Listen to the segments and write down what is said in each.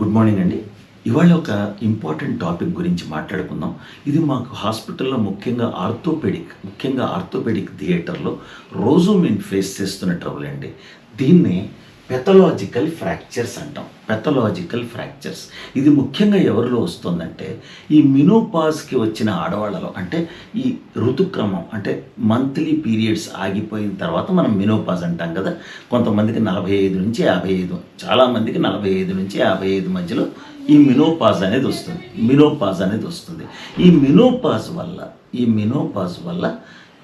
Good morning అండి. ఇవాళ ఒక ఇంపార్టెంట్ టాపిక్ గురించి మాట్లాడుకుందాం. ఇది మాకు హాస్పిటల్లో ముఖ్యంగా ఆర్థోపెడిక్ ముఖ్యంగా ఆర్థోపెడిక్ థియేటర్లో రోజు మేము ఫేస్ చేస్తున్న ట్రబుల్ అండి. దీన్ని పెథలాజికల్ ఫ్రాక్చర్స్ అంటాం. పెథలాజికల్ ఫ్రాక్చర్స్ ఇది ముఖ్యంగా ఎవరిలో వస్తుందంటే ఈ మినోపాజ్కి వచ్చిన ఆడవాళ్ళలో అంటే ఈ ఋతుక్రమం అంటే మంత్లీ పీరియడ్స్ ఆగిపోయిన తర్వాత మనం మినోపాజ్ అంటాం కదా. కొంతమందికి నలభై ఐదు నుంచి యాభై ఐదు చాలామందికి నలభై ఐదు నుంచి యాభై ఐదు మధ్యలో ఈ మినోపాజ్ అనేది వస్తుంది. మినోపాజ్ అనేది వస్తుంది. ఈ మినోపాజ్ వల్ల ఈ మినోపాజ్ వల్ల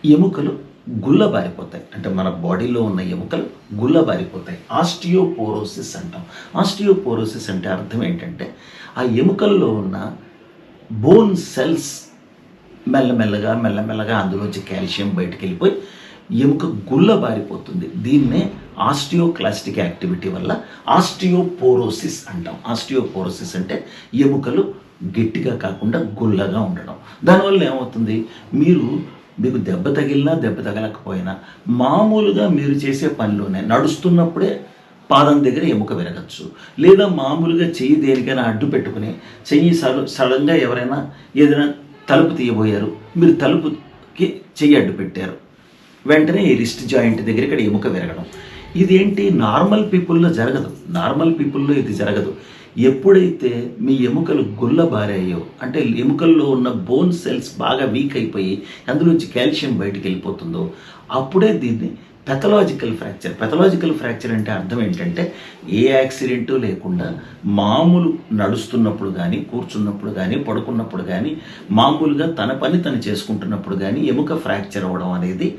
ఎముకలు గుల్లబారిపోతాయి. అంటే మన బాడీలో ఉన్న ఎముకలు గుల్లబారిపోతాయి. ఆస్టియోపోరోసిస్ అంటాం. ఆస్టియోపోరోసిస్ అంటే అర్థం ఏంటంటే ఆ ఎముకల్లో ఉన్న బోన్ సెల్స్ మెల్లమెల్లగా మెల్లమెల్లగా అందులోంచి కాల్షియం బయటకు వెళ్ళిపోయి ఎముక గుల్లబారిపోతుంది. దీన్నే ఆస్టియోక్లాస్టిక్ యాక్టివిటీ వల్ల ఆస్టియోపోరోసిస్ అంటాం. ఆస్టియోపోరోసిస్ అంటే ఎముకలు గట్టిగా కాకుండా గుల్లగా ఉండడం. దానివల్ల ఏమవుతుంది? మీరు మీకు దెబ్బ తగిలినా దెబ్బ తగలకపోయినా మామూలుగా మీరు చేసే పనిలోనే నడుస్తున్నప్పుడే పాదం దగ్గర ఎముక విరగచ్చు. లేదా మామూలుగా చెయ్యి దేనికైనా అడ్డు పెట్టుకుని చెయ్యి సడ సడన్గా ఎవరైనా ఏదైనా తలుపు తీయబోయారు మీరు తలుపుకి చెయ్యి అడ్డు పెట్టారు. వెంటనే ఈ రిస్ట్ జాయింట్ దగ్గర ఇక్కడ ఎముక విరగడం. ఇదేంటి? నార్మల్ పీపుల్లో జరగదు. నార్మల్ పీపుల్లో ఇది జరగదు. ఎప్పుడైతే మీ ఎముకలు గుల్లబారాయో అంటే ఎముకల్లో ఉన్న బోన్ సెల్స్ బాగా వీక్ అయిపోయి అందులోంచి కాల్షియం బయటికి వెళ్ళిపోతుందో అప్పుడే దీన్ని పెథలాజికల్ ఫ్రాక్చర్ పెథలాజికల్ ఫ్రాక్చర్ అంటే అర్థం ఏంటంటే ఏ యాక్సిడెంటు లేకుండా మామూలు నడుస్తున్నప్పుడు కానీ కూర్చున్నప్పుడు కానీ పడుకున్నప్పుడు కానీ మామూలుగా తన పని తను చేసుకుంటున్నప్పుడు కానీ ఎముక ఫ్రాక్చర్ అవ్వడం అనేది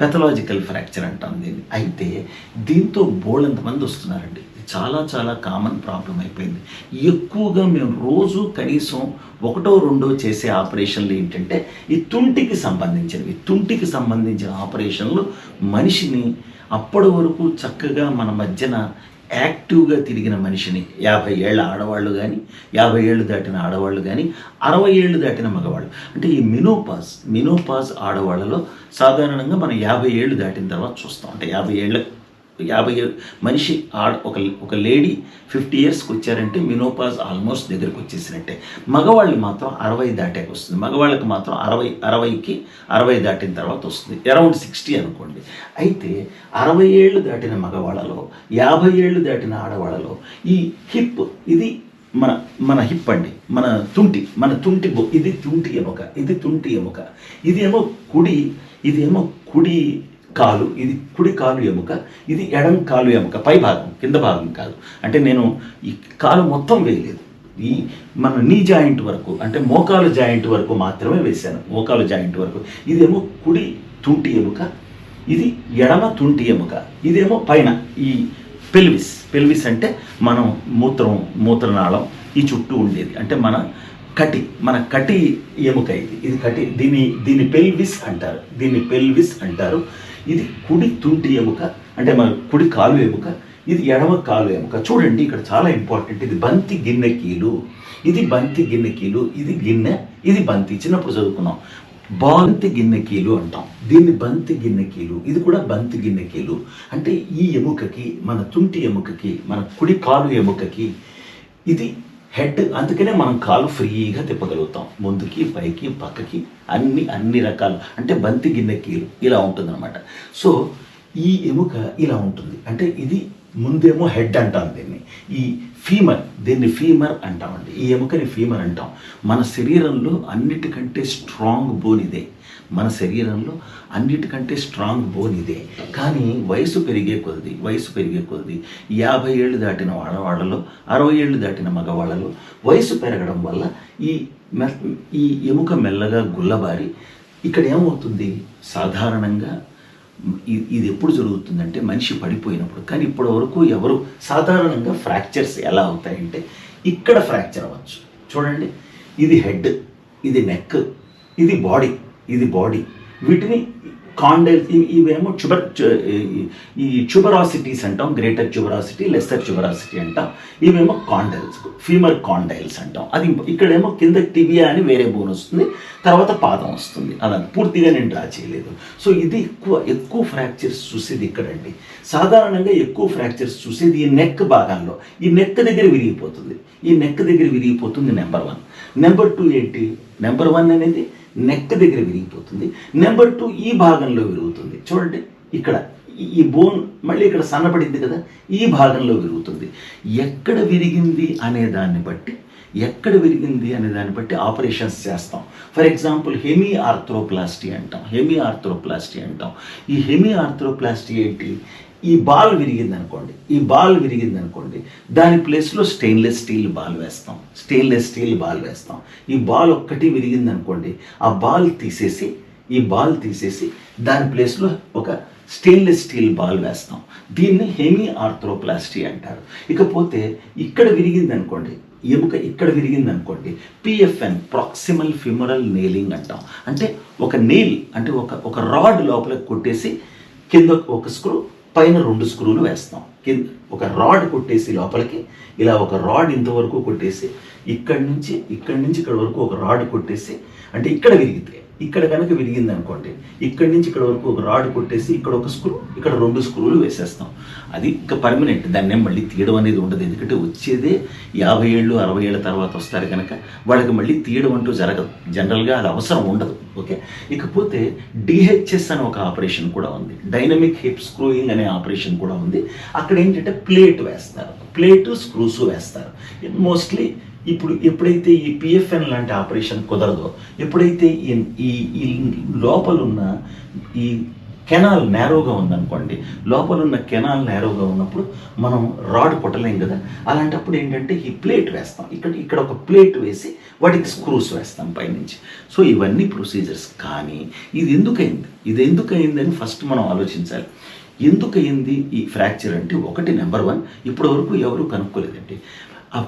పెథలాజికల్ ఫ్రాక్చర్ అంటాం దీన్ని. అయితే దీంతో బోల్డంత మంది వస్తున్నారండి. చాలా చాలా కామన్ ప్రాబ్లం అయిపోయింది. ఎక్కువగా మేము రోజు కనీసం ఒకటో రెండో చేసే ఆపరేషన్లు ఏంటంటే ఈ తుంటికి సంబంధించినవి. తుంటికి సంబంధించిన ఆపరేషన్లు మనిషిని అప్పటి వరకు చక్కగా మన మధ్యన యాక్టివ్గా తిరిగిన మనిషిని యాభై ఏళ్ళ ఆడవాళ్ళు కానీ యాభై ఏళ్ళు దాటిన ఆడవాళ్ళు కానీ అరవై ఏళ్ళు దాటిన మగవాళ్ళు. అంటే ఈ మినోపాజ్ మినోపాజ్ ఆడవాళ్ళలో సాధారణంగా మనం యాభై ఏళ్ళు దాటిన తర్వాత చూస్తాం. అంటే యాభై ఏళ్ళ యాభై మనిషి ఆడ ఒక ఒక లేడీ ఫిఫ్టీ ఇయర్స్కి వచ్చారంటే మినోపాజ్ ఆల్మోస్ట్ దగ్గరికి వచ్చేసినట్టే. మగవాళ్ళు మాత్రం అరవై దాటాక వస్తుంది. మగవాళ్ళకి మాత్రం అరవై అరవైకి అరవై దాటిన తర్వాత వస్తుంది. అరౌండ్ సిక్స్టీ అనుకోండి. అయితే అరవై ఏళ్ళు దాటిన మగవాళ్ళలో యాభై ఏళ్ళు దాటిన ఆడవాళ్ళలో ఈ హిప్ ఇది మన మన హిప్ అండి. మన తుంటి మన తుంటి ఇది తుంటి ఎముక ఇది తుంటి ఎముక. ఇదేమో కుడి ఇదేమో కుడి కాలు. ఇది కుడి కాలు ఎముక ఇది ఎడం కాలు ఎముక పై భాగం కింద భాగం కాదు. అంటే నేను ఈ కాలు మొత్తం వేయలేదు. ఈ మన నీ జాయింట్ వరకు అంటే మోకాలు జాయింట్ వరకు మాత్రమే వేశాను. మోకాలు జాయింట్ వరకు. ఇదేమో కుడి తుంటి ఎముక ఇది ఎడమ తుంటి ఎముక ఇదేమో పైన ఈ పెల్విస్ పెల్విస్ అంటే మనం మూత్రం మూత్రనాళం ఈ చుట్టూ ఉండేది. అంటే మన కటి మన కటి ఎముక ఇది. ఇది కటి దీని దీని పెల్విస్ అంటారు. దీన్ని పెల్విస్ అంటారు. ఇది కుడి తుంటి ఎముక అంటే మన కుడి కాలు ఎముక ఇది ఎడమ కాలు ఎముక. చూడండి ఇక్కడ చాలా ఇంపార్టెంట్ ఇది బంతి గిన్నె కీలు. ఇది బంతి గిన్నె కీలు ఇది గిన్నె ఇది బంతి. చిన్నప్పుడు చదువుకున్నాం. బంతి గిన్నె కీలు అంటాం. దీన్ని బంతి గిన్నె కీలు. ఇది కూడా బంతి గిన్నె కీలు. అంటే ఈ ఎముకకి మన తుంటి ఎముకకి మన కుడి కాలు ఎముకకి ఇది హెడ్ అందుకనే మనం కాలు ఫ్రీగా తిప్పగలుగుతాం. ముందుకి పైకి పక్కకి అన్ని అన్ని రకాలు. అంటే బంతి గిన్నె కీలు ఇలా ఉంటుందన్నమాట. సో ఈ ఎముక ఇలా ఉంటుంది. అంటే ఇది ముందేమో హెడ్ అంటాం దీన్ని. ఈ ఫీమర్ దీన్ని ఫీమర్ అంటామండి. ఈ ఎముకని ఫీమర్ అంటాం. మన శరీరంలో అన్నిటికంటే స్ట్రాంగ్ బోన్ ఇదే. మన శరీరంలో అన్నిటికంటే స్ట్రాంగ్ బోన్ ఇదే. కానీ వయసు పెరిగే కొద్ది వయసు పెరిగే కొద్ది యాభై ఏళ్ళు దాటిన ఆడవాళ్ళలో అరవై ఏళ్ళు దాటిన మగవాళ్ళలో వయసు పెరగడం వల్ల ఈ మె- ఈ ఎముక మెల్లగా గుల్లబారి ఇక్కడ ఏమవుతుంది? సాధారణంగా ఇది ఎప్పుడు జరుగుతుందంటే మనిషి పడిపోయినప్పుడు. కానీ ఇప్పటి వరకు ఎవరు సాధారణంగా ఫ్రాక్చర్స్ ఎలా అవుతాయంటే ఇక్కడ ఫ్రాక్చర్ అవ్వచ్చు. చూడండి ఇది హెడ్ ఇది నెక్ ఇది బాడీ. ఇది బాడీ. వీటిని కాండైల్స్ ఇవేమో చుబర్ ఈ- చుబరాసిటీస్ అంటాం గ్రేటర్ చుబరాసిటీ లెస్సర్ చుబరాసిటీ అంటాం. ఇవేమో కాండైల్స్ ఫీమర్ కాండైల్స్ అంటాం. అది ఇక్కడేమో కింద టిబియా అని వేరే బోన్ వస్తుంది తర్వాత పాదం వస్తుంది. అలా పూర్తిగా నేను డ్రా చేయలేదు. సో ఇది ఎక్కువ ఎక్కువ ఫ్రాక్చర్స్ చూసేది ఇక్కడండి. సాధారణంగా ఎక్కువ ఫ్రాక్చర్స్ చూసేది ఈ నెక్ భాగంలో ఈ నెక్ దగ్గర విరిగిపోతుంది. ఈ నెక్ దగ్గర విరిగిపోతుంది నెంబర్ వన్. నెంబర్ టూ ఏంటి? నెంబర్ వన్ అనేది నెక్ దగ్గర విరిగిపోతుంది. నెంబర్ టూ ఈ భాగంలో విరుగుతుంది. చూడండి ఇక్కడ ఈ- బోన్ మళ్ళీ ఇక్కడ సన్నపడింది కదా ఈ భాగంలో విరుగుతుంది. ఎక్కడ విరిగింది అనే దాన్ని బట్టి ఎక్కడ విరిగింది అనే దాన్ని బట్టి ఆపరేషన్స్ చేస్తాం. ఫర్ ఎగ్జాంపుల్ హెమీ ఆర్థ్రోప్లాస్టీ అంటాం. హెమీ ఆర్థ్రోప్లాస్టీ అంటాం. ఈ హెమీ ఆర్థ్రోప్లాస్టీ ఏంటి? ఈ బాల్ విరిగింది అనుకోండి ఈ బాల్ విరిగింది అనుకోండి దాని ప్లేస్లో స్టెయిన్లెస్ స్టీల్ బాల్ వేస్తాం స్టెయిన్లెస్ స్టీల్ బాల్ వేస్తాం. ఈ బాల్ ఒక్కటి విరిగింది అనుకోండి ఆ బాల్ తీసేసి ఈ బాల్ తీసేసి దాని ప్లేస్లో ఒక స్టెయిన్లెస్ స్టీల్ బాల్ వేస్తాం. దీన్ని హెమీ ఆర్థ్రోప్లాస్టీ అంటారు. ఇకపోతే ఇక్కడ విరిగింది అనుకోండి ఎముక ఇక్కడ విరిగింది అనుకోండి పిఎఫ్ఎన్ ప్రాక్సిమల్ ఫిమరల్ నెయిలింగ్ అంటాం. అంటే ఒక నెయిల్ అంటే ఒక ఒక రాడ్ లోపల కొట్టేసి కింద ఒక స్క్రూ పైన రెండు స్క్రూలు వేస్తాం. కింద ఒక రాడ్ కొట్టేసి లోపలికి ఇలా ఒక రాడ్ ఇంతవరకు కొట్టేసి ఇక్కడి నుంచి ఇక్కడి నుంచి ఇక్కడ వరకు ఒక రాడ్ కొట్టేసి అంటే ఇక్కడ విరిగితే ఇక్కడ కనుక విరిగింది అనుకోండి ఇక్కడి నుంచి ఇక్కడ వరకు ఒక రాడ్ కొట్టేసి ఇక్కడ ఒక స్క్రూ ఇక్కడ రెండు స్క్రూలు వేసేస్తాం. అది ఇంకా పర్మనెంట్ దాన్నే మళ్ళీ తీయడం అనేది ఉండదు. ఎందుకంటే వచ్చేదే యాభై ఏళ్ళు అరవై ఏళ్ళ తర్వాత వస్తారు కనుక వాళ్ళకి మళ్ళీ తీయడం అంటూ జరగదు. జనరల్గా అది అవసరం ఉండదు. ఓకే ఇకపోతే డిహెచ్ఎస్ అనే ఒక ఆపరేషన్ కూడా ఉంది. డైనమిక్ హిప్ స్క్రూయింగ్ అనే ఆపరేషన్ కూడా ఉంది. అక్కడ ఏంటంటే ప్లేట్ వేస్తారు. ప్లేటు స్క్రూస్ వేస్తారు. మోస్ట్లీ ఇప్పుడు ఎప్పుడైతే ఈ పిఎఫ్ఎన్ లాంటి ఆపరేషన్ కుదరదో ఎప్పుడైతే ఈ ఈ లోపలున్న లోపల ఉన్న ఈ కెనాల్ నేరోగా ఉందనుకోండి లోపల ఉన్న కెనాల్ నేరోగా ఉన్నప్పుడు మనం రాడ్ కొట్టలేం కదా? అలాంటప్పుడు ఏంటంటే ఈ ప్లేట్ వేస్తాం. ఇక్కడ ఇక్కడ ఒక ప్లేట్ వేసి వాటికి స్క్రూస్ వేస్తాం పైనుంచి. సో ఇవన్నీ ప్రొసీజర్స్. కానీ ఇది ఎందుకైంది? ఇది ఎందుకైందని ఫస్ట్ మనం ఆలోచించాలి. ఎందుకైంది ఈ ఫ్రాక్చర్ అంటే ఒకటి నెంబర్ వన్ ఇప్పటి వరకు ఎవరు కనుక్కోలేదండి. ఆ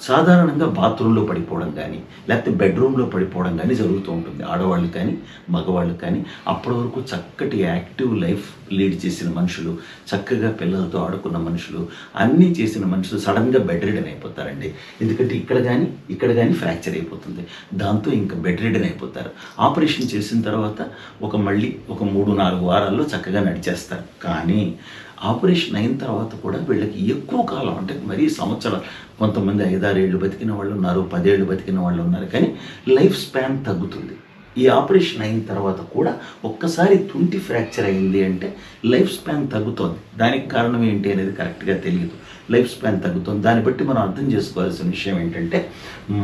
సాధారణంగా బాత్రూంలో పడిపోవడం కానీ లేకపోతే బెడ్రూమ్లో పడిపోవడం కానీ జరుగుతూ ఉంటుంది. ఆడవాళ్ళు కానీ మగవాళ్ళు కానీ. అప్పటి వరకు చక్కటి యాక్టివ్ లైఫ్ లీడ్ చేసిన మనుషులు చక్కగా పిల్లలతో ఆడుకున్న మనుషులు అన్నీ చేసిన మనుషులు సడన్గా బెడ్ రిడన్ అయిపోతారండి. ఎందుకంటే ఇక్కడ కానీ ఇక్కడ కానీ ఫ్రాక్చర్ అయిపోతుంది. దాంతో ఇంకా బెడ్ రిడన్ అయిపోతారు. ఆపరేషన్ చేసిన తర్వాత ఒక మళ్ళీ ఒక మూడు నాలుగు వారాల్లో చక్కగా నడిచేస్తారు. కానీ ఆపరేషన్ అయిన తర్వాత కూడా వీళ్ళకి ఎక్కువ కాలం అంటే మరీ సంవత్సరాలు కొంతమంది ఐదారేళ్ళు బతికిన వాళ్ళు ఉన్నారు పదేళ్ళు బతికిన వాళ్ళు ఉన్నారు కానీ లైఫ్ స్పాన్ తగ్గుతుంది. ఈ ఆపరేషన్ అయిన తర్వాత కూడా ఒక్కసారి తుంటి ఫ్రాక్చర్ అయింది అంటే లైఫ్ స్పాన్ తగ్గుతోంది. దానికి కారణం ఏంటి అనేది కరెక్ట్గా తెలియదు. లైఫ్ స్పాన్ తగ్గుతుంది. దాన్ని బట్టి మనం అర్థం చేసుకోవాల్సిన విషయం ఏంటంటే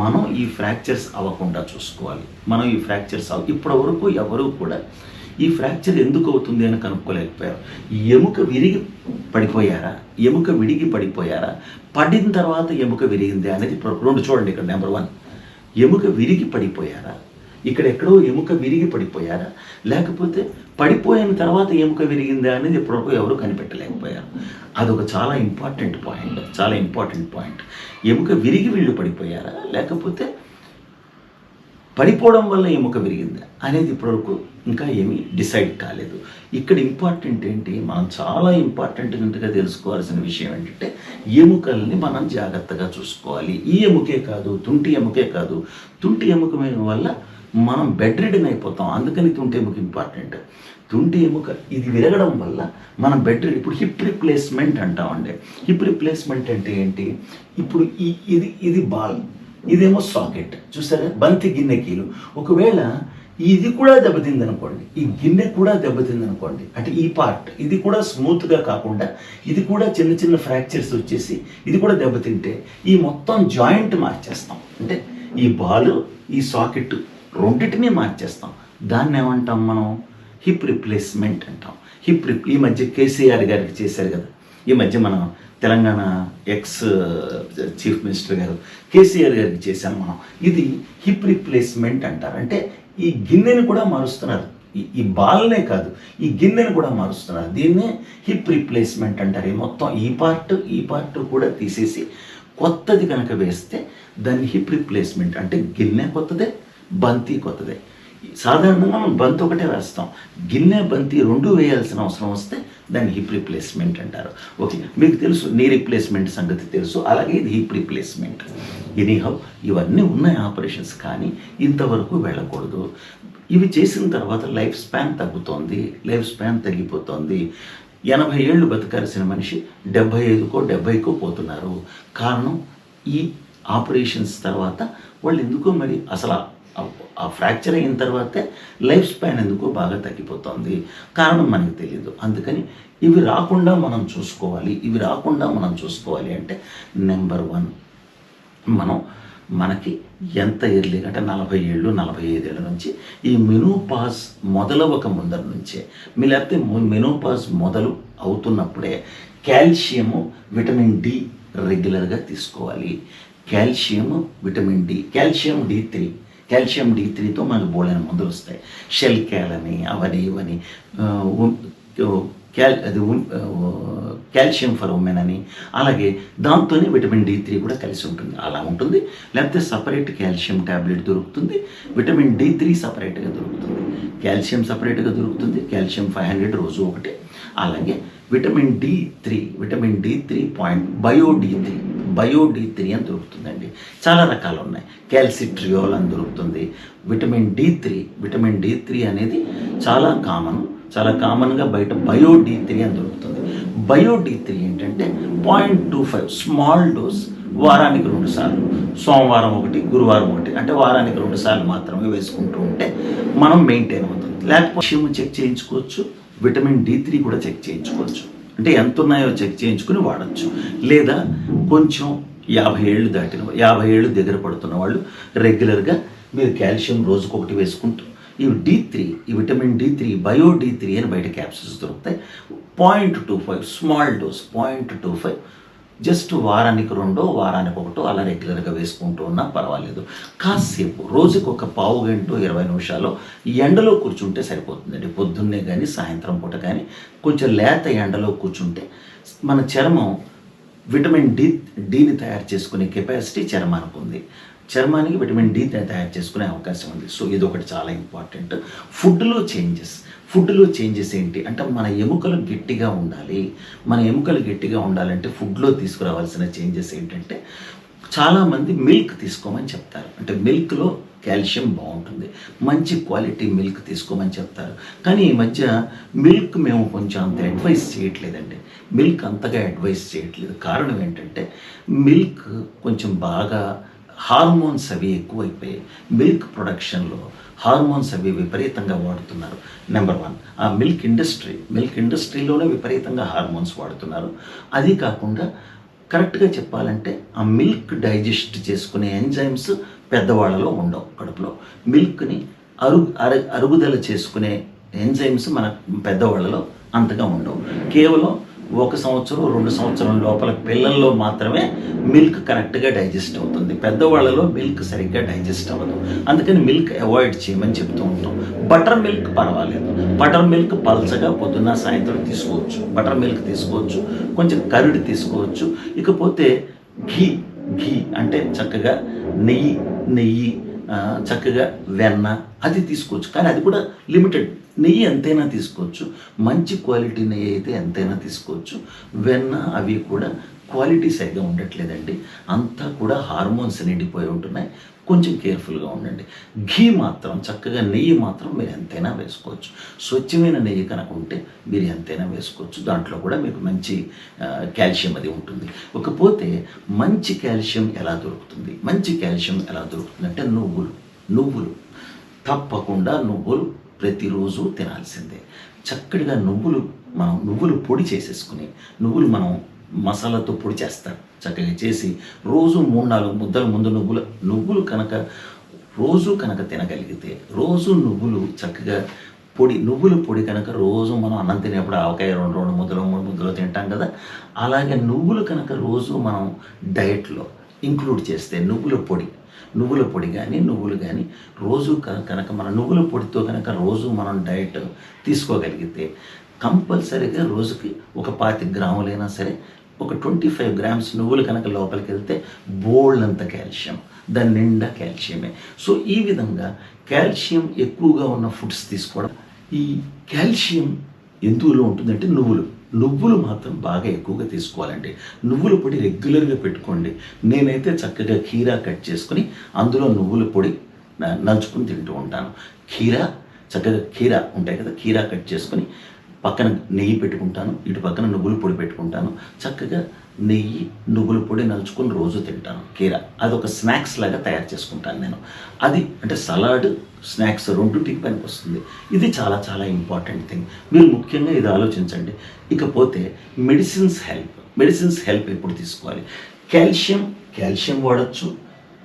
మనం ఈ ఫ్రాక్చర్స్ అవ్వకుండా చూసుకోవాలి. మనం ఈ ఫ్రాక్చర్స్ అవ ఇప్పటి వరకు ఎవరు కూడా ఈ ఫ్రాక్చర్ ఎందుకు అవుతుంది అని కనుక్కోలేకపోయారు. ఎముక విరిగి పడిపోయారా? ఎముక విడిగి పడిపోయారా? పడిన తర్వాత ఎముక విరిగింది అనేది ఇప్పుడు రెండు చూడండి ఇక్కడ నెంబర్ వన్. ఎముక విరిగి పడిపోయారా? ఇక్కడ ఎక్కడో ఎముక విరిగి పడిపోయారా? లేకపోతే పడిపోయిన తర్వాత ఎముక విరిగిందా అనేది ఇప్పటివరకు ఎవరు కనిపెట్టలేకపోయారు. అదొక చాలా ఇంపార్టెంట్ పాయింట్ చాలా ఇంపార్టెంట్ పాయింట్. ఎముక విరిగి వీళ్ళు పడిపోయారా? లేకపోతే పడిపోవడం వల్ల ఎముక విరిగిందా అనేది ఇప్పటివరకు ఇంకా ఏమీ డిసైడ్ కాలేదు. ఇక్కడ ఇంపార్టెంట్ ఏంటి? మనం చాలా ఇంపార్టెంట్గా తెలుసుకోవాల్సిన విషయం ఏంటంటే ఎముకల్ని మనం జాగ్రత్తగా చూసుకోవాలి. ఈ ఎముకే కాదు తుంటి ఎముకే కాదు. తుంటి ఎముక వల్ల మనం బెడ్ రిడన్ అయిపోతాం. అందుకని తుంటి ఎముక ఇంపార్టెంట్. తుంటి ఎముక ఇది విరగడం వల్ల మనం బెడ్ ఇప్పుడు హిప్ రిప్లేస్మెంట్ అంటామండి. హిప్ రిప్లేస్మెంట్ అంటే ఏంటి? ఇప్పుడు ఈ ఇది ఇది బాల్ ఇదేమో సాకెట్. చూసారా? బంతి గిన్నె కీలు. ఒకవేళ ఇది కూడా దెబ్బతింది అనుకోండి ఈ గిన్నె కూడా దెబ్బతింది అనుకోండి అంటే ఈ పార్ట్ ఇది కూడా స్మూత్గా కాకుండా ఇది కూడా చిన్న చిన్న ఫ్రాక్చర్స్ వచ్చేసి ఇది కూడా దెబ్బతింటే ఈ మొత్తం జాయింట్ మార్చేస్తాం. అంటే ఈ బాలు ఈ సాకెట్ రెండింటినీ మార్చేస్తాం. దాన్ని ఏమంటాం మనం? హిప్ రిప్లేస్మెంట్ అంటాం. హిప్ రిప్ ఈ మధ్య కేసీఆర్ గారికి చేశారు కదా. ఈ మధ్య మనం తెలంగాణ ఎక్స్ చీఫ్ మినిస్టర్ గారు కేసీఆర్ గారికి చేశాం మనం. ఇది హిప్ రిప్లేస్మెంట్ అంటారు. అంటే ఈ గిన్నెని కూడా మారుస్తున్నారు. ఈ ఈ బాల్నే కాదు ఈ గిన్నెని కూడా మారుస్తున్నారు. దీన్నే హిప్ రిప్లేస్మెంట్ అంటారు. ఈ మొత్తం ఈ పార్ట్ ఈ పార్ట్ కూడా తీసేసి కొత్తది కనుక వేస్తే దాన్ని హిప్ రిప్లేస్మెంట్ అంటే గిన్నె కొత్తదే బంతి కొత్తదే. సాధారణంగా మనం బంతి ఒకటే వేస్తాం. గిన్నె బంతి రెండు వేయాల్సిన అవసరం వస్తే దాన్ని హిప్ రిప్లేస్మెంట్ అంటారు. ఓకే మీకు తెలుసు నీ రిప్లేస్మెంట్ సంగతి తెలుసు అలాగే ఇది హిప్ రిప్లేస్మెంట్. ఎనీహౌ ఇవన్నీ ఉన్నాయి ఆపరేషన్స్ కానీ ఇంతవరకు వెళ్ళకూడదు. ఇవి చేసిన తర్వాత లైఫ్ స్పాన్ తగ్గుతోంది లైఫ్ స్పాన్ తగ్గిపోతోంది. ఎనభై ఏళ్ళు బతకాల్సిన మనిషి డెబ్భై ఐదుకో డెబ్భైకో పోతున్నారు. కారణం ఈ ఆపరేషన్స్ తర్వాత వాళ్ళు ఎందుకో మరి అసలు ఆ- ఫ్రాక్చర్ అయిన తర్వాతే లైఫ్ స్పాన్ ఎందుకు బాగా తగ్గిపోతుంది. కారణం మనకి తెలియదు అందుకని ఇవి రాకుండా మనం చూసుకోవాలి. ఇవి రాకుండా మనం చూసుకోవాలి అంటే నెంబర్ వన్. మనం మనకి ఎంత ఎర్లీగా అంటే నలభై ఏళ్ళు నలభై ఐదేళ్ళ నుంచి ఈ మెనోపాజ్ మొదలవక ముందర నుంచే మీ లేకపోతే పాస్ మొదలు అవుతున్నప్పుడే కాల్షియము విటమిన్ డి రెగ్యులర్గా తీసుకోవాలి. Calcium vitamin D calcium D three. Calcium D త్రీతో మనకు బోలని మందులు వస్తాయి. షెల్ క్యాల్ అని అవని ఇవని. క్యాల్ అది కాల్షియం ఫర్ ఉమెన్ అని. అలాగే దాంతోనే విటమిన్ డి త్రీ కూడా కలిసి ఉంటుంది. అలా ఉంటుంది. లేకపోతే సపరేట్ కాల్షియం ట్యాబ్లెట్ దొరుకుతుంది. విటమిన్ డి త్రీ సపరేట్గా దొరుకుతుంది. కాల్షియం సపరేట్గా దొరుకుతుంది. కాల్షియం ఫైవ్ హండ్రెడ్ రోజు ఒకటి. అలాగే vitamin D three vitamin D three point bio D three. Bio D three అని దొరుకుతుందండి. చాలా రకాలు ఉన్నాయి క్యాల్సిట్రియోల్ అని దొరుకుతుంది. Vitamin D three vitamin D three అనేది చాలా కామన్ చాలా కామన్గా బయట బయో డి త్రీ అని దొరుకుతుంది. బయో డి త్రీ ఏంటంటే point two five small dose వారానికి రెండు సార్లు. సోమవారం ఒకటి గురువారం ఒకటి అంటే వారానికి రెండు సార్లు మాత్రమే వేసుకుంటూ ఉంటే మనం మెయింటైన్ అవుతుంది లేకపోతే విషయం చెక్ చేయించుకోవచ్చు విటమిన్ డి త్రీ కూడా చెక్ చేయించుకోవచ్చు. అంటే ఎంత ఉన్నాయో చెక్ చేయించుకుని వాడచ్చు. లేదా కొంచెం యాభై ఏళ్ళు దాటిన యాభై ఏళ్ళు దగ్గర పడుతున్న వాళ్ళు రెగ్యులర్గా మీరు కాల్షియం రోజుకొకటి వేసుకుంటూ ఈ డి త్రీ ఈ vitamin D three bio D three అని బయట క్యాప్సూల్స్ దొరుకుతాయి. Point two five small dose point two five just వారానికి రెండో వారానికి ఒకటో అలా రెగ్యులర్గా వేసుకుంటూ ఉన్నా పర్వాలేదు. కాసేపు రోజుకు ఒక పావు గంట ఇరవై నిమిషాలు ఎండలో కూర్చుంటే సరిపోతుందండి. పొద్దున్నే కానీ సాయంత్రం పూట కానీ కొంచెం లేత ఎండలో కూర్చుంటే మన చర్మం విటమిన్ డి డిని తయారు చేసుకునే కెపాసిటీ చర్మానికి ఉంది. చర్మానికి విటమిన్ డి తయారు చేసుకునే అవకాశం ఉంది. సో ఇది ఒకటి చాలా ఇంపార్టెంట్. ఫుడ్లో చేంజెస్. ఫుడ్లో చేంజెస్ ఏంటి? అంటే మన ఎముకలు గట్టిగా ఉండాలి. మన ఎముకలు గట్టిగా ఉండాలంటే ఫుడ్లో తీసుకురావాల్సిన చేంజెస్ ఏంటంటే చాలామంది మిల్క్ తీసుకోమని చెప్తారు. అంటే మిల్క్లో కాల్షియం బాగుంటుంది. మంచి క్వాలిటీ మిల్క్ తీసుకోమని చెప్తారు. కానీ ఈ మధ్య మిల్క్ మేము కొంచెం అంత అడ్వైస్ చేయట్లేదండి. మిల్క్ అంతగా అడ్వైస్ చేయట్లేదు. కారణం ఏంటంటే మిల్క్ కొంచెం బాగా హార్మోన్స్ అవి ఎక్కువైపోయాయి మిల్క్ ప్రొడక్షన్లో హార్మోన్స్ అవి విపరీతంగా వాడుతున్నారు. Number one. ఆ మిల్క్ ఇండస్ట్రీ మిల్క్ ఇండస్ట్రీలోనే విపరీతంగా హార్మోన్స్ వాడుతున్నారు. అది కాకుండా కరెక్ట్గా చెప్పాలంటే ఆ మిల్క్ డైజెస్ట్ చేసుకునే ఎంజైమ్స్ పెద్దవాళ్ళలో ఉండవు కడుపులో. మిల్క్ని అరుగు అరు అరుగుదల చేసుకునే ఎంజైమ్స్ మన పెద్దవాళ్ళలో అంతగా ఉండవు. కేవలం ఒక సంవత్సరం రెండు సంవత్సరం లోపల పిల్లల్లో మాత్రమే మిల్క్ కరెక్ట్గా డైజెస్ట్ అవుతుంది. పెద్దవాళ్ళలో మిల్క్ సరిగ్గా డైజెస్ట్ అవ్వదు. అందుకని మిల్క్ అవాయిడ్ చేయమని చెప్తూ ఉంటాం. బటర్ మిల్క్ పర్వాలేదు. బటర్ మిల్క్ పల్చగా పొద్దున్న సాయంత్రం తీసుకోవచ్చు. బటర్ మిల్క్ తీసుకోవచ్చు. కొంచెం కరుడు తీసుకోవచ్చు. ఇకపోతే ఘీ ఘీ అంటే చక్కగా నెయ్యి నెయ్యి చక్కగా వెన్న అది తీసుకోవచ్చు. కానీ అది కూడా లిమిటెడ్. నెయ్యి ఎంతైనా తీసుకోవచ్చు. మంచి క్వాలిటీ నెయ్యి అయితే ఎంతైనా తీసుకోవచ్చు. వెన్న అవి కూడా క్వాలిటీ సరిగ్గా ఉండట్లేదండి. అంతా కూడా హార్మోన్స్ నిండిపోయి ఉంటున్నాయి. కొంచెం కేర్ఫుల్గా ఉండండి. ఘీ మాత్రం చక్కగా నెయ్యి మాత్రం మీరు ఎంతైనా వేసుకోవచ్చు. స్వచ్ఛమైన నెయ్యి కనుక ఉంటే మీరు ఎంతైనా వేసుకోవచ్చు. దాంట్లో కూడా మీకు మంచి కాల్షియం అది ఉంటుంది. ఇకపోతే మంచి కాల్షియం ఎలా దొరుకుతుంది? మంచి కాల్షియం ఎలా దొరుకుతుంది అంటే నువ్వులు నువ్వులు. తప్పకుండా నువ్వులు ప్రతిరోజు తినాల్సిందే. చక్కటిగా నువ్వులు మనం నువ్వులు పొడి చేసేసుకుని నువ్వులు మనం మసాలాతో పొడి చేస్తారు చక్కగా చేసి రోజు మూడు నాలుగు ముద్దల ముందు నువ్వులు నువ్వులు కనుక రోజు కనుక తినగలిగితే రోజు నువ్వులు చక్కగా పొడి నువ్వుల పొడి కనుక రోజు మనం అన్నం తినేప్పుడు ఆవకాయ రెండు రెండు ముద్దలు మూడు ముద్దలు తింటాం కదా. అలాగే నువ్వులు కనుక రోజు మనం డయట్లో ఇంక్లూడ్ చేస్తే నువ్వుల పొడి నువ్వుల పొడి కానీ నువ్వులు కానీ రోజు కనుక మన నువ్వుల పొడితో కనుక రోజు మనం డయట్ తీసుకోగలిగితే కంపల్సరీగా రోజుకి ఒక పాతి గ్రాములైనా సరే ఒక ట్వంటీ ఫైవ్ గ్రామ్స్ నువ్వులు కనుక లోపలికి వెళ్తే బోల్డ్ అంత కాల్షియం దాని నిండా కాల్షియమే. సో ఈ విధంగా కాల్షియం ఎక్కువగా ఉన్న ఫుడ్స్ తీసుకోవడం ఈ కాల్షియం ఎందులో ఉంటుందంటే నువ్వులు. నువ్వులు మాత్రం బాగా ఎక్కువగా తీసుకోవాలండి. నువ్వుల పొడి రెగ్యులర్గా పెట్టుకోండి. నేనైతే చక్కగా కీరా కట్ చేసుకొని అందులో నువ్వుల పొడి న- నంచుకుని తింటూ ఉంటాను. కీరా చక్కగా కీరా ఉంటాయి కదా కీరా కట్ చేసుకొని పక్కన నెయ్యి పెట్టుకుంటాను ఇటు పక్కన నువ్వుల పొడి పెట్టుకుంటాను. చక్కగా నెయ్యి నువ్వుల పొడి నలుచుకొని రోజు తింటాను. కీరా. అది ఒక స్నాక్స్ లాగా తయారు చేసుకుంటాను నేను. అది అంటే సలాడ్ స్నాక్స్ రెండింటికి పనికి వస్తుంది. ఇది చాలా చాలా ఇంపార్టెంట్ థింగ్. మీరు ముఖ్యంగా ఇది ఆలోచించండి. ఇకపోతే మెడిసిన్స్ హెల్ప్. మెడిసిన్స్ హెల్ప్ ఎప్పుడు తీసుకోవాలి? కాల్షియం కాల్షియం వాడచ్చు.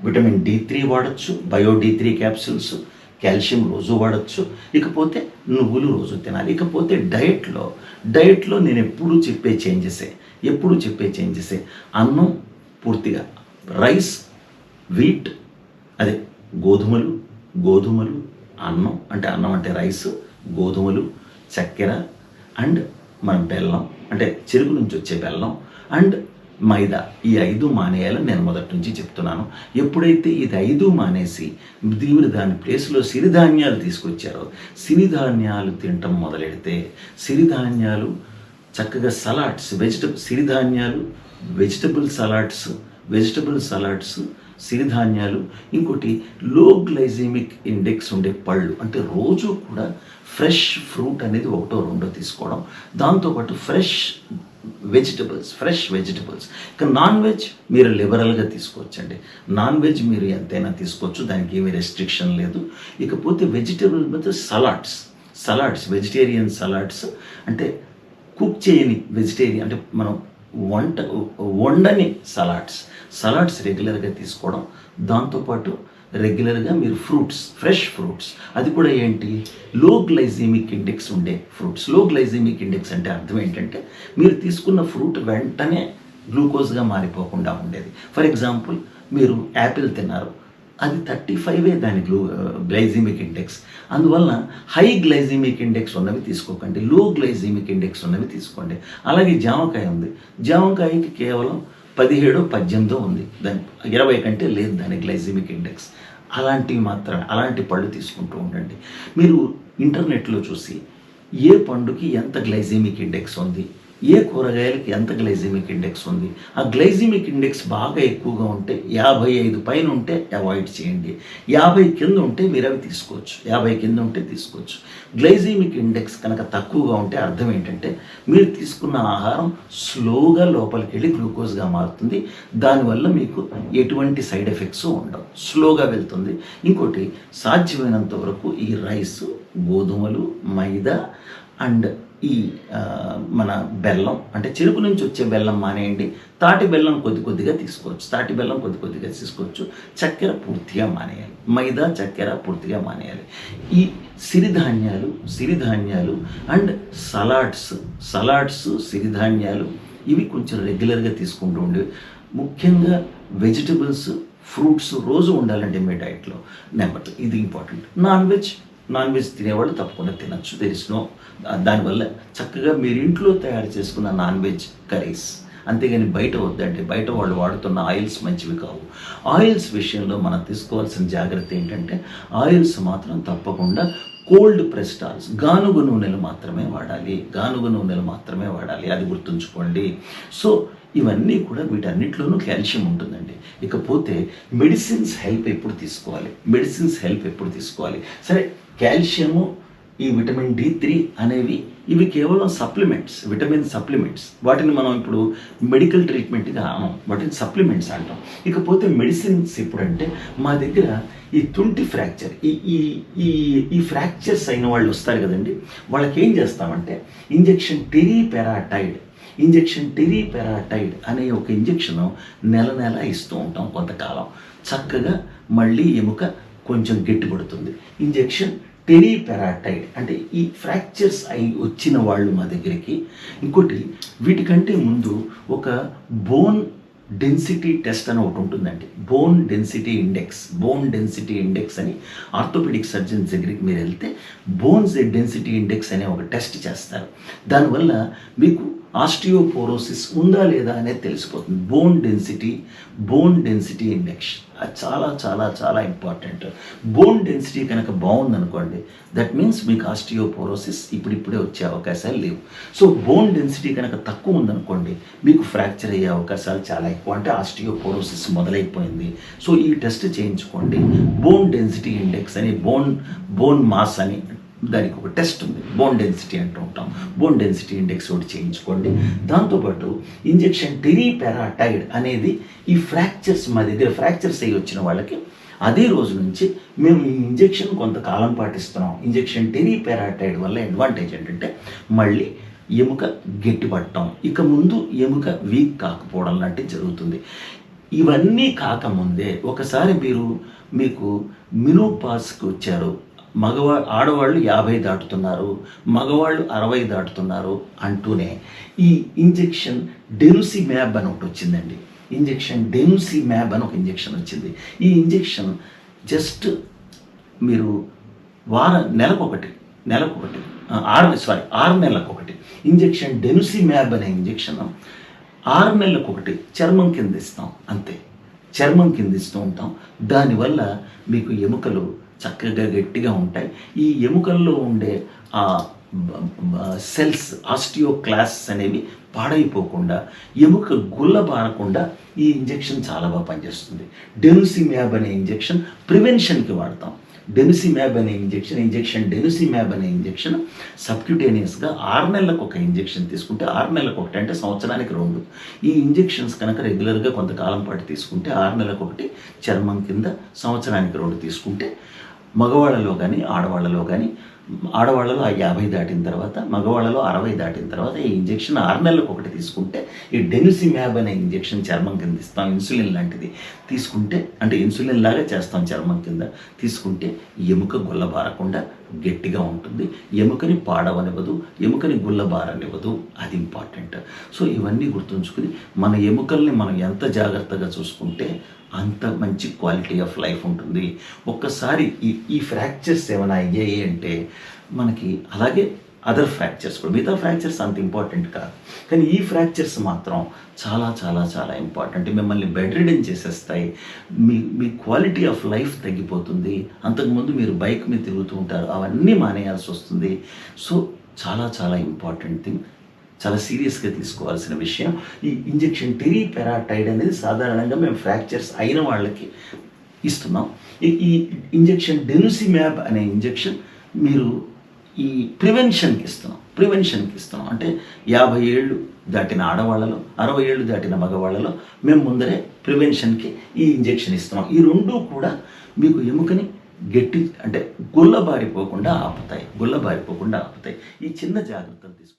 విటమిన్ డి త్రీ వాడచ్చు. Bio D three capsules. Calcium రోజు వాడచ్చు. ఇకపోతే నువ్వులు రోజు తినాలి. ఇకపోతే డైట్లో డైట్లో నేను ఎప్పుడూ చెప్పే చేంజెసే ఎప్పుడు చెప్పే చేంజెసే. అన్నం పూర్తిగా రైస్ వీట్ అదే గోధుమలు గోధుమలు అన్నం అంటే అన్నం అంటే రైస్ గోధుమలు చక్కెర అండ్ మన బెల్లం అంటే చెరుకు నుంచి వచ్చే బెల్లం అండ్ మైదా. ఈ ఐదు మానేయాలని నేను మొదటి నుంచి చెప్తున్నాను. ఎప్పుడైతే ఇది ఐదు మానేసి దేవుడు దాని ప్లేస్లో సిరిధాన్యాలు తీసుకొచ్చారో సిరిధాన్యాలు తినటం మొదలెడితే సిరిధాన్యాలు చక్కగా సలాడ్స్ వెజిటబుల్ సిరిధాన్యాలు వెజిటబుల్ సలాడ్స్ వెజిటబుల్ సలాడ్స్ సిరిధాన్యాలు ఇంకోటి లో గ్లైజెమిక్ ఇండెక్స్ ఉండే పళ్ళు. అంటే రోజు కూడా ఫ్రెష్ ఫ్రూట్ అనేది ఒకటో రెండో తీసుకోవడం. దాంతోపాటు ఫ్రెష్ వెజిటబుల్స్ ఫ్రెష్ వెజిటబుల్స్ ఇక నాన్ వెజ్ మీరు లిబరల్గా తీసుకోవచ్చండి. నాన్ వెజ్ మీరు ఎంతైనా తీసుకోవచ్చు దానికి ఏమీ రెస్ట్రిక్షన్ లేదు. ఇకపోతే వెజిటబుల్ మీద సలాడ్స్ సలాడ్స్ వెజిటేరియన్ సలాడ్స్ అంటే కుక్ చేయని వెజిటేరియన్ అంటే మనం వంట వండని సలాడ్స్ సలాడ్స్ రెగ్యులర్గా తీసుకోవడం దాంతోపాటు రెగ్యులర్గా మీరు ఫ్రూట్స్ ఫ్రెష్ ఫ్రూట్స్ అది కూడా ఏంటి? లో గ్లైజెమిక్ ఇండెక్స్ ఉండే ఫ్రూట్స్. లో గ్లైజెమిక్ ఇండెక్స్ అంటే అర్థం ఏంటంటే మీరు తీసుకున్న ఫ్రూట్ వెంటనే గ్లూకోజ్గా మారిపోకుండా ఉండేది. ఫర్ ఎగ్జాంపుల్ మీరు యాపిల్ తిన్నారు అది థర్టీ ఫైవే దాని గ్లూ గ్లైజిమిక్ ఇండెక్స్. అందువలన హై గ్లైజిమిక్ ఇండెక్స్ ఉన్నవి తీసుకోకండి లో గ్లైజిమిక్ ఇండెక్స్ ఉన్నవి తీసుకోండి. అలాగే జామకాయ ఉంది. జామకాయకి కేవలం పదిహేడు పద్దెనిమిదో ఉంది. దాని ఇరవై కంటే లేదు దాని గ్లైజిమిక్ ఇండెక్స్. అలాంటివి మాత్రమే అలాంటి పళ్ళు తీసుకుంటూ ఉండండి. మీరు ఇంటర్నెట్లో చూసి ఏ పండుకి ఎంత గ్లైజెమిక్ ఇండెక్స్ ఉంది? ఏ కూరగాయలకి ఎంత గ్లైజెమిక్ ఇండెక్స్ ఉంది? ఆ గ్లైజెమిక్ ఇండెక్స్ బాగా ఎక్కువగా ఉంటే యాభై ఐదు పైన ఉంటే అవాయిడ్ చేయండి. యాభై కింద ఉంటే మీరు అవి తీసుకోవచ్చు. యాభై కింద ఉంటే తీసుకోవచ్చు. గ్లైజెమిక్ ఇండెక్స్ కనుక తక్కువగా ఉంటే అర్థం ఏంటంటే మీరు తీసుకున్న ఆహారం స్లోగా లోపలికి వెళ్ళి గ్లూకోజ్గా మారుతుంది. దానివల్ల మీకు ఎటువంటి సైడ్ ఎఫెక్ట్స్ ఉండవు. స్లోగా వెళ్తుంది. ఇంకోటి సాధ్యమైనంత వరకు ఈ రైస్ గోధుమలు మైదా అండ్ ఈ మన బెల్లం అంటే చెరుకు నుంచి వచ్చే బెల్లం మానేయండి. తాటి బెల్లం కొద్ది కొద్దిగా తీసుకోవచ్చు. తాటి బెల్లం కొద్ది కొద్దిగా తీసుకోవచ్చు. చక్కెర పూర్తిగా మానేయాలి. మైదా చక్కెర పూర్తిగా మానేయాలి. ఈ సిరిధాన్యాలు సిరిధాన్యాలు అండ్ సలాడ్స్ సలాడ్స్ సిరిధాన్యాలు ఇవి కొంచెం రెగ్యులర్గా తీసుకుంటూ ఉండేవి ముఖ్యంగా వెజిటబుల్స్ ఫ్రూట్స్ రోజు ఉండాలండి మీ డైట్లో. నెంబర్ ఇది important. Non veg non veg తినేవాళ్ళు తప్పకుండా తినచ్చు. దెర్ ఇస్ నో దానివల్ల చక్కగా మీరు ఇంట్లో తయారు చేసుకున్న నాన్ వెజ్ కర్రీస్ అంతేగాని బయట వద్దండి. బయట వాళ్ళు వాడుతున్న ఆయిల్స్ మంచివి కావు. ఆయిల్స్ విషయంలో మనం తీసుకోవాల్సిన జాగ్రత్త ఏంటంటే ఆయిల్స్ మాత్రం తప్పకుండా కోల్డ్ ప్రెస్టాల్స్ గానుగ నూనెలు మాత్రమే వాడాలి. గానుగ నూనెలు మాత్రమే వాడాలి. అది గుర్తుంచుకోండి. సో ఇవన్నీ కూడా వీటన్నిటిలోనూ కాల్షియం ఉంటుందండి. ఇకపోతే మెడిసిన్స్ హెల్ప్ ఎప్పుడు తీసుకోవాలి? మెడిసిన్స్ హెల్ప్ ఎప్పుడు తీసుకోవాలి? సరే కాల్షియము ఈ విటమిన్ డి త్రీ అనేవి ఇవి కేవలం సప్లిమెంట్స్ విటమిన్ సప్లిమెంట్స్. వాటిని మనం ఇప్పుడు మెడికల్ ట్రీట్మెంట్గా అనం వాటిని సప్లిమెంట్స్ అంటాం. ఇకపోతే మెడిసిన్స్ ఎప్పుడంటే మా దగ్గర ఈ తుంటి ఫ్రాక్చర్ ఈ ఈ ఈ ఈ ఫ్రాక్చర్స్ అయిన వాళ్ళు వస్తారు కదండి. వాళ్ళకి ఏం చేస్తామంటే ఇంజెక్షన్ టెరీపెరాటైడ్ ఇంజెక్షన్ టెరీపెరాటైడ్ అనే ఒక ఇంజెక్షన్ నెల నెల ఇస్తూ ఉంటాం కొంతకాలం. చక్కగా మళ్ళీ ఎముక కొంచెం గట్టిపడుతుంది ఇంజెక్షన్ టెలిపెరాటైడ్ అంటే ఈ ఫ్రాక్చర్స్ అయి వచ్చిన వాళ్ళు మా దగ్గరికి ఇంకోటి వీటికంటే ముందు ఒక బోన్ డెన్సిటీ టెస్ట్ అని ఒకటి ఉంటుందండి. Bone density index bone density index అని ఆర్థోపెడిక్ సర్జన్స్ దగ్గరికి మీరు వెళ్తే బోన్స్ డెన్సిటీ ఇండెక్స్ అనే ఒక టెస్ట్ చేస్తారు. దానివల్ల మీకు ఆస్టియోపోరోసిస్ ఉందా లేదా అనేది తెలిసిపోతుంది. Bone density bone density index. అది చాలా చాలా చాలా ఇంపార్టెంట్. బోన్ డెన్సిటీ కనుక బాగుందనుకోండి దట్ మీన్స్ మీకు ఆస్టియోపోరోసిస్ ఇప్పుడిప్పుడే వచ్చే అవకాశాలు లేవు. సో బోన్ డెన్సిటీ కనుక తక్కువ ఉందనుకోండి మీకు ఫ్రాక్చర్ అయ్యే అవకాశాలు చాలా ఎక్కువ. అంటే ఆస్టియోపోరోసిస్ మొదలైపోయింది. సో ఈ టెస్ట్ చేయించుకోండి. బోన్ డెన్సిటీ ఇండెక్స్ అని బోన్ బోన్ మాస్ అని దానికి ఒక టెస్ట్ ఉంది. బోన్ డెన్సిటీ అంటూ ఉంటాం. బోన్ డెన్సిటీ ఇండెక్స్ ఒకటి చేయించుకోండి. దాంతోపాటు ఇంజెక్షన్ టెరీపారాటైడ్ అనేది ఈ ఫ్రాక్చర్స్ మా దగ్గర ఫ్రాక్చర్స్ అయ్యి వచ్చిన వాళ్ళకి అదే రోజు నుంచి మేము ఈ ఇంజెక్షన్ కొంతకాలం పాటిస్తున్నాం. ఇంజెక్షన్ టెరీపారాటైడ్ వల్ల అడ్వాంటేజ్ ఏంటంటే మళ్ళీ ఎముక గట్టిపడటం. ఇక ముందు ఎముక వీక్ కాకపోవడం లాంటివి జరుగుతుంది. ఇవన్నీ కాకముందే ఒకసారి మీరు మీకు మినోపాస్కి వచ్చారు. మగవా ఆడవాళ్ళు యాభై దాటుతున్నారు మగవాళ్ళు అరవై దాటుతున్నారు అంటూనే ఈ ఇంజెక్షన్ డెనుసి మ్యాబ్ అని ఒకటి వచ్చిందండి. ఇంజెక్షన్ డెనుసి మ్యాబ్ అని ఒక ఇంజెక్షన్ వచ్చింది. ఈ ఇంజెక్షన్ జస్ట్ మీరు వారం నెలకొకటి నెలకొకటి ఆరు సారీ ఆరు నెలలకు ఒకటి ఇంజెక్షన్ డెనుసి మ్యాబ్ అనే ఇంజెక్షన్ ఆరు నెలలకు ఒకటి చర్మం కింద ఇస్తాం అంతే. చర్మం కింద ఇస్తూ ఉంటాం. దానివల్ల మీకు ఎముకలు చక్కగా గట్టిగా ఉంటాయి. ఈ ఎముకల్లో ఉండే ఆ సెల్స్ ఆస్టియో క్లాస్ అనేవి పాడైపోకుండా ఎముక గుల్ల బారకుండా ఈ ఇంజెక్షన్ చాలా బాగా పనిచేస్తుంది. డెనుసిమ్యాబ్ అనే ఇంజెక్షన్ ప్రివెన్షన్కి వాడతాం. డెనుసిమ్యాబ్ అనే ఇంజెక్షన్ ఇంజెక్షన్ డెనుసిమ్యాబ్ అనే ఇంజెక్షన్ సబ్క్యూటేనియస్గా ఆరు నెలలకు ఒక ఇంజెక్షన్ తీసుకుంటే ఆరు నెలలకు ఒకటి అంటే సంవత్సరానికి రెండు. ఈ ఇంజెక్షన్స్ కనుక రెగ్యులర్గా కొంతకాలం పాటు తీసుకుంటే ఆరు నెలలకు ఒకటి చర్మం కింద సంవత్సరానికి రెండు తీసుకుంటే మగవాళ్ళలో కానీ ఆడవాళ్ళలో కానీ ఆడవాళ్ళలో ఆ యాభై దాటిన తర్వాత మగవాళ్ళలో అరవై దాటిన తర్వాత ఈ ఇంజెక్షన్ ఆరు నెలలకు ఒకటి తీసుకుంటే ఈ డెనుసిమ్యాబ్ అనే ఇంజెక్షన్ చర్మం కింద ఇస్తాం ఇన్సులిన్ లాంటిది తీసుకుంటే అంటే ఇన్సులిన్ లాగా చేస్తాం చర్మం కింద తీసుకుంటే ఎముక గుల్లబారకుండా గట్టిగా ఉంటుంది. ఎముకని పాడవనివ్వదు ఎముకని గుల్లబారనివ్వదు. అది ఇంపార్టెంట్. సో ఇవన్నీ గుర్తుంచుకుని మన ఎముకల్ని మనం ఎంత జాగ్రత్తగా చూసుకుంటే అంత మంచి క్వాలిటీ ఆఫ్ లైఫ్ ఉంటుంది. ఒక్కసారి ఈ ఈ ఫ్రాక్చర్స్ ఏమైనా అయ్యాయి అంటే మనకి అలాగే అదర్ ఫ్రాక్చర్స్ కూడా. మిగతా ఫ్రాక్చర్స్ అంత ఇంపార్టెంట్ కాదు. కానీ ఈ ఫ్రాక్చర్స్ మాత్రం చాలా చాలా చాలా ఇంపార్టెంట్. మిమ్మల్ని బెడ్ రిడన్ చేసేస్తాయి. మీ మీ క్వాలిటీ ఆఫ్ లైఫ్ తగ్గిపోతుంది. అంతకుముందు మీరు బైక్ మీద తిరుగుతూ ఉంటారు. అవన్నీ మానేయాల్సి వస్తుంది. సో చాలా చాలా ఇంపార్టెంట్ థింగ్. చాలా సీరియస్గా తీసుకోవాల్సిన విషయం. ఈ ఇంజెక్షన్ టెరీపెరాటైడ్ అనేది సాధారణంగా మేము ఫ్రాక్చర్స్ అయిన వాళ్ళకి ఇస్తున్నాం. ఈ ఈ ఇంజెక్షన్ డెనుసిమ్యాబ్ అనే ఇంజెక్షన్ మీరు ఈ ప్రివెన్షన్కి ఇస్తున్నాం. ప్రివెన్షన్కి ఇస్తున్నాం. అంటే యాభై ఏళ్ళు దాటిన ఆడవాళ్ళలో అరవై ఏళ్ళు దాటిన మగవాళ్ళలో మేము ముందరే ప్రివెన్షన్కి ఈ ఇంజెక్షన్ ఇస్తున్నాం. ఈ రెండూ కూడా మీకు ఎముకని గట్టి అంటే గుల్లబారిపోకుండా ఆపుతాయి. గుల్లబారిపోకుండా ఆపుతాయి. ఈ చిన్న జాగ్రత్తలు తీసుకుంటాం